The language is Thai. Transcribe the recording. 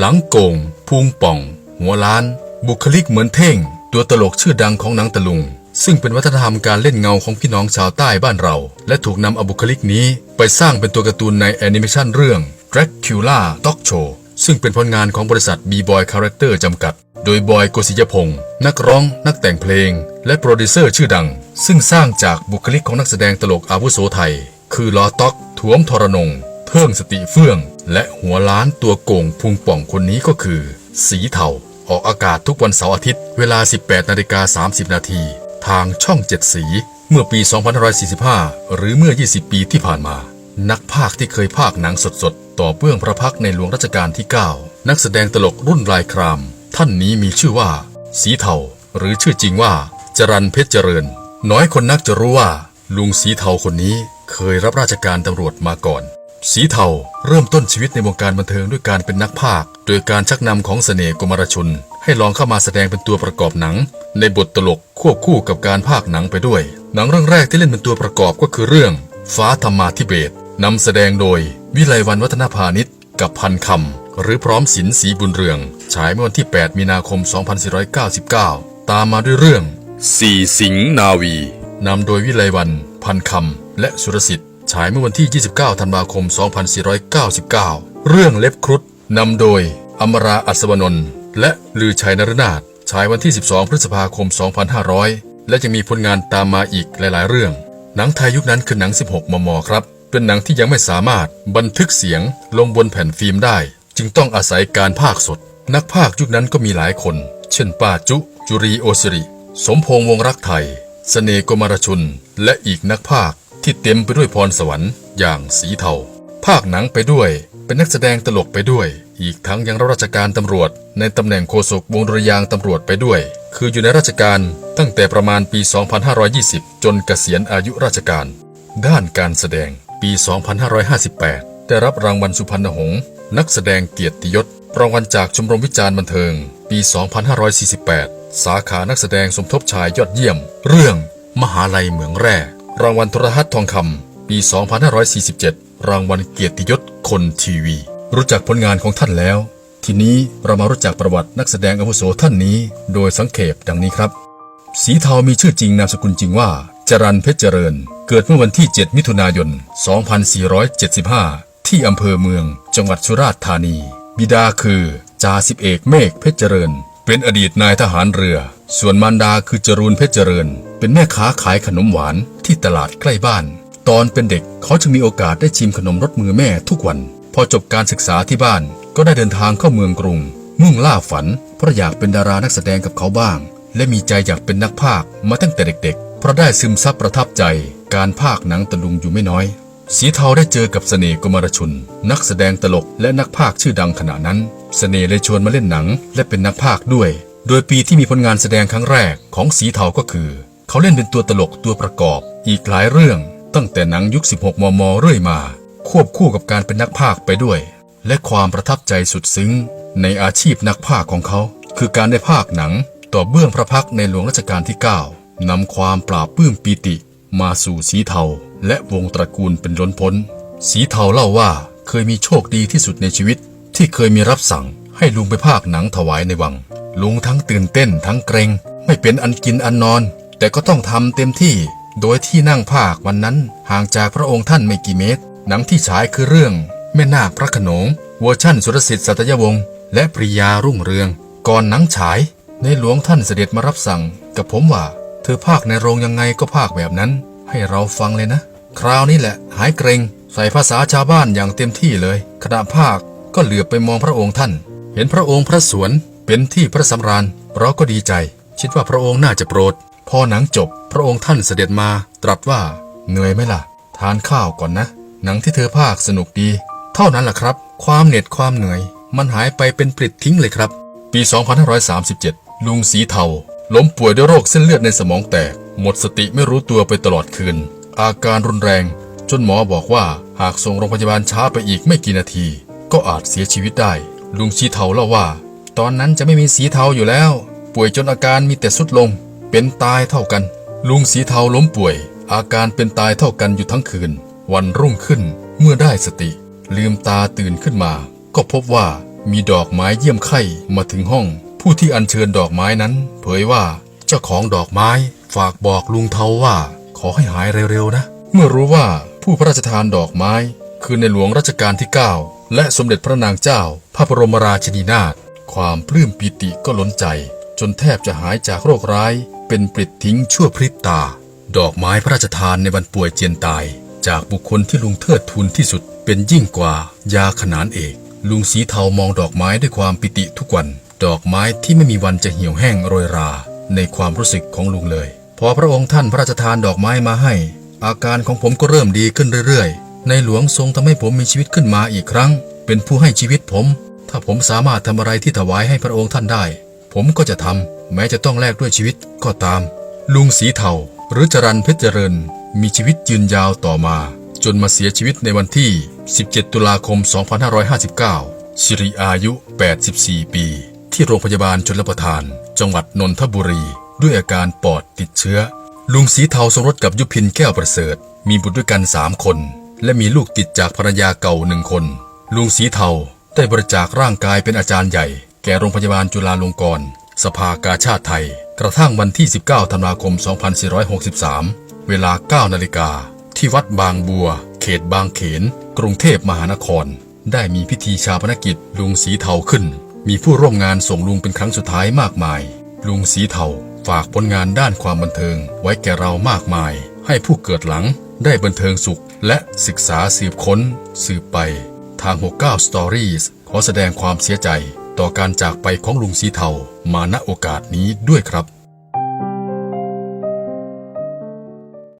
หลังโกงพุงป่อง หัวล้าน บุคลิกเหมือนเท่ง ตัวตลกชื่อดังของหนังตะลุง ซึ่งเป็นวัฒนธรรมการเล่นเงาของพี่น้องชาวใต้บ้านเรา และถูกนำเอาบุคลิกนี้ไปสร้างเป็นตัวการ์ตูนในแอนิเมชันเรื่อง Dracula Dog Show ซึ่งเป็นผลงานของบริษัท B-Boy Character จำกัด โดยบอยโกศิยพงศ์นักร้อง นักแต่งเพลง และโปรดิวเซอร์ชื่อดัง ซึ่งสร้างจากบุคลิกของนักแสดงตลกอาวุโสไทย คือลอต็อกถวมทรนงเพิ่งสติเฟื่อง และหัวล้านตัวโก่งพุงป่องคนนี้ก็คือ สีเทาออกอากาศทุกวันเสาร์อาทิตย์ เวลา 18นาฬิกา30 นาที ทางช่องเจ็ดสี เมื่อปี 2545 หรือเมื่อ 20 ปีที่ผ่านมา นักพากย์ที่เคยพากย์หนังสดๆ ต่อเบื้องพระพักในหลวงรัชกาลที่ 9 นักแสดงตลกรุ่นลายคราม ท่านนี้มีชื่อว่า สีเทาหรือชื่อจริงว่า จรันเพชรเจริญ น้อยคนนักจะรู้ว่า ลุงสีเทาคนนี้เคยรับราชการตำรวจมาก่อน สีเทาเริ่มต้นชีวิตในวงการบันเทิงด้วยการเป็นนักพากย์โดยการชักนำของเสน่ห์กมรชน ให้ลองเข้ามาแสดงเป็นตัวประกอบหนัง ในบทตลกควบคู่กับการพากหนังไปด้วย หนังเรื่องแรกที่เล่นเป็นตัวประกอบก็คือเรื่อง ฟ้าธรรมาธิเบศนำแสดงโดย วิไลวันวัฒนพาณิชย์กับพันคำหรือพร้อมศิลป์ศรีบุญเรือง ฉายเมื่อวันที่ 8 มีนาคม 2499 ตามมาด้วยเรื่องสี่สิงห์นาวีนำโดยวิไลวันพันคำและสุรสิทธิ์ ฉายเมื่อวันที่ 29 ธันวาคม 2499 เรื่องเล็บครุฑนำโดย อมราอัศวนนท์และลือชัยนรนาถฉายวันที่ 12 พฤษภาคม 2500 และจะมีผลงานตามมาอีกหลาย ๆ เรื่อง หนังไทยยุคนั้นคือหนัง 16 มม ครับ เป็นหนังที่ยังไม่สามารถบันทึกเสียงลงบนแผ่นฟิล์มได้ จึงต้องอาศัยการพากสด นักพากยุคนั้นก็มีหลายคน เช่นป้าจุ จุรีโอสิริ สมพงษ์วงรักไทยเสน่ห์กมารชุน และอีกนักพากย์ ที่เต็มไปด้วยพรสวรรค์อย่างสีเทา ภาคหนังไปด้วย เป็นนักแสดงตลกไปด้วย อีกทั้งยังรับราชการตำรวจ ในตำแหน่งโฆษกวงดุริยางตำรวจไปด้วย คืออยู่ในราชการตั้งแต่ประมาณปี 2520 จนเกษียณอายุราชการ ด้านการแสดงปี 2558 ได้รับรางวัลสุพรรณหงษ์นักแสดงเกียรติยศรางวัลจากชมรมวิจารณ์บันเทิง ปี 2548 สาขานักแสดงสมทบชายยอดเยี่ยม เรื่อง มหาลัยเหมืองแร่ รางวัลโทรทัศน์ทองคำปี 2547 รางวัลเกียรติยศคนทีวี รู้จักผลงานของท่านแล้ว ทีนี้เรามารู้จักประวัตินักแสดงอาวุโสท่านนี้ โดยสังเขปดังนี้ครับสีเทามีชื่อจริงนามสกุลจริงว่า จรันเพชรเจริญ เกิดเมื่อวันที่ 7 มิถุนายน 2475 ที่อำเภอเมือง จังหวัดสุราษฎร์ธานี บิดาคือจ่าสิบเอกเมฆเพชรเจริญ เป็นอดีตนายทหารเรือ ส่วนมารดาคือจรูนเพชรเจริญ เป็นแม่ค้าขายขนมหวานที่ตลาดใกล้บ้าน ตอนเป็นเด็กเขาจึงมีโอกาสได้ชิมขนมรสมือแม่ทุกวัน พอจบการศึกษาที่บ้านก็ได้เดินทางเข้าเมืองกรุง มุ่งล่าฝัน เพราะอยากเป็นดารานักแสดงกับเขาบ้าง และมีใจอยากเป็นนักพากมาตั้งแต่เด็ก ๆ เพราะได้ซึมซับประทับใจ การพากหนังตะลุงอยู่ไม่น้อย สีเทาได้เจอกับเสน่ห์กมรชุน นักแสดงตลกและนักพากชื่อดังขณะนั้นเสน่ห์เลยชวนมาเล่นหนังและเป็นนักพากด้วย โดยปีที่มีผลงานแสดงครั้งแรกของสีเทาก็คือ เขาเล่นเป็นตัวตลกตัวประกอบ อีกหลายเรื่องตั้งแต่หนังยุค 16 มม เรื่อยมา ควบคู่กับการเป็นนักพากไปด้วย และความประทับใจสุดซึ้ง ในอาชีพนักพากของเขา คือการได้พากหนัง ต่อเบื้องพระพักในหลวงรัชกาลที่ 9นำความปราบปื้มปีติ มาสู่สีเทา และวงตระกูลเป็นล้นพ้น สีเทาเล่าว่าเคยมีโชคดีที่สุดในชีวิต ที่เคยมีรับสั่งให้ลุงไปพากหนังถวายในวังลุงทั้งตื่นเต้นทั้งเกรง ไม่เป็นอันกินอันนอน แต่ก็ต้องทำเต็มที่ โดยที่นั่งภาควันนั้นห่างจากพระองค์ท่านไม่กี่เมตร หนังที่ฉายคือเรื่อง แม่นาคพระขนงเวอร์ชั่นสุรสิทธิ์สัตยวงศ์และปริยารุ่งเรือง ก่อนหนังฉาย ในหลวงท่านเสด็จมารับสั่ง กับผมว่า เธอภาคในโรงยังไงก็ภาคแบบนั้น ให้เราฟังเลยนะ คราวนี้แหละ หายเกรง ใส่ภาษาชาวบ้านอย่างเต็มที่เลยขณะภาคก็เหลือบไปมองพระองค์ท่าน เห็นพระองค์พระสวนเป็นที่พระสำราญเราก็ดีใจ คิดว่าพระองค์น่าจะโปรด พอหนังจบพระองค์ท่านเสด็จมาตรัสว่าเหนื่อยไหมล่ะ ทานข้าวก่อนนะ หนังที่เธอภาคสนุกดี เท่านั้นแหละครับ ความเหน็ดความเหนื่อย มันหายไปเป็นปลิดทิ้งเลยครับ ปี 2537 ลุงสีเทาล้มป่วยด้วยโรคเส้นเลือดในสมองแตก หมดสติไม่รู้ตัวไปตลอดคืน อาการรุนแรง จนหมอบอกว่าหากส่งโรงพยาบาลช้าไปอีกไม่กี่นาที ก็อาจเสียชีวิตได้ ลุงสีเทาเล่าว่า ตอนนั้นจะไม่มีสีเทาอยู่แล้ว ป่วยจนอาการมีแต่สุดลง เป็นตายเท่ากัน ลุงสีเทาล้มป่วย อาการเป็นตายเท่ากันอยู่ทั้งคืน วันรุ่งขึ้นเมื่อได้สติ ลืมตาตื่นขึ้นมา ก็พบว่ามีดอกไม้เยี่ยมไข้มาถึงห้อง ผู้ที่อัญเชิญดอกไม้นั้น เผยว่าเจ้าของดอกไม้ฝากบอกลุงเทาว่า ขอให้หายเร็วๆนะ เมื่อรู้ว่าผู้พระราชทานดอกไม้ คือในหลวงรัชกาลที่ 9 และสมเด็จพระนางเจ้า พระบรมราชินีนาถความปลื้มปิติก็ล้นใจ จนแทบจะหายจากโรคร้ายเป็นปลิดทิ้งชั่วพริบตา ดอกไม้พระราชทานในวันป่วยเจียนตาย จากบุคคลที่ลุงเทิดทูนที่สุดเป็นยิ่งกว่ายาขนานเอก ลุงสีเทามองดอกไม้ด้วยความปิติทุกวัน ดอกไม้ที่ไม่มีวันจะเหี่ยวแห้งโรยรา ในความรู้สึกของลุงเลย พอพระองค์ท่านพระราชทานดอกไม้มาให้ อาการของผมก็เริ่มดีขึ้นเรื่อยๆ ในหลวงทรงทำให้ผมมีชีวิตขึ้นมาอีกครั้ง เป็นผู้ให้ชีวิตผม ถ้าผมสามารถทำอะไรที่ถวายให้พระองค์ท่านได้ ผมก็จะทำแม้จะต้องแลกด้วยชีวิตก็ตาม ลุงสีเทาหรือจรันเพชรเจริญ มีชีวิตยืนยาวต่อมา จนมาเสียชีวิตในวันที่ 17 ตุลาคม 2559 สิริอายุ 84 ปี ที่โรงพยาบาลชนรประทาน จังหวัดนนทบุรี ด้วยอาการปอดติดเชื้อ ลุงสีเทาสมรสกับยุพินแก้วประเสริฐ มีบุตรด้วยกันสามคน และมีลูกติดจากภรรยาเก่าหนึ่งคน ลุงสีเทาได้บริจาคร่างกายเป็นอาจารย์ใหญ่ แก่โรงพยาบาลจุฬาลงกรณ์สภากาชาติไทย กระทั่งวันที่ 19 ธันวาคม 2463 เวลา 9 นาฬิกา ที่วัดบางบัว เขตบางเขน กรุงเทพมหานคร ได้มีพิธีชาปนกิจลุงสีเทาขึ้น มีผู้ร่วมงานส่งลุงเป็นครั้งสุดท้ายมากมาย ลุงสีเทาฝากผลงานด้านความบันเทิงไว้แก่เรามากมาย ให้ผู้เกิดหลังได้บันเทิงสุข และศึกษาสืบค้น สืบไป ทาง 69 Stories ขอแสดงความเสียใจ ต่อการจากไปของลุงสีเทามาณโอกาสนี้ด้วยครับ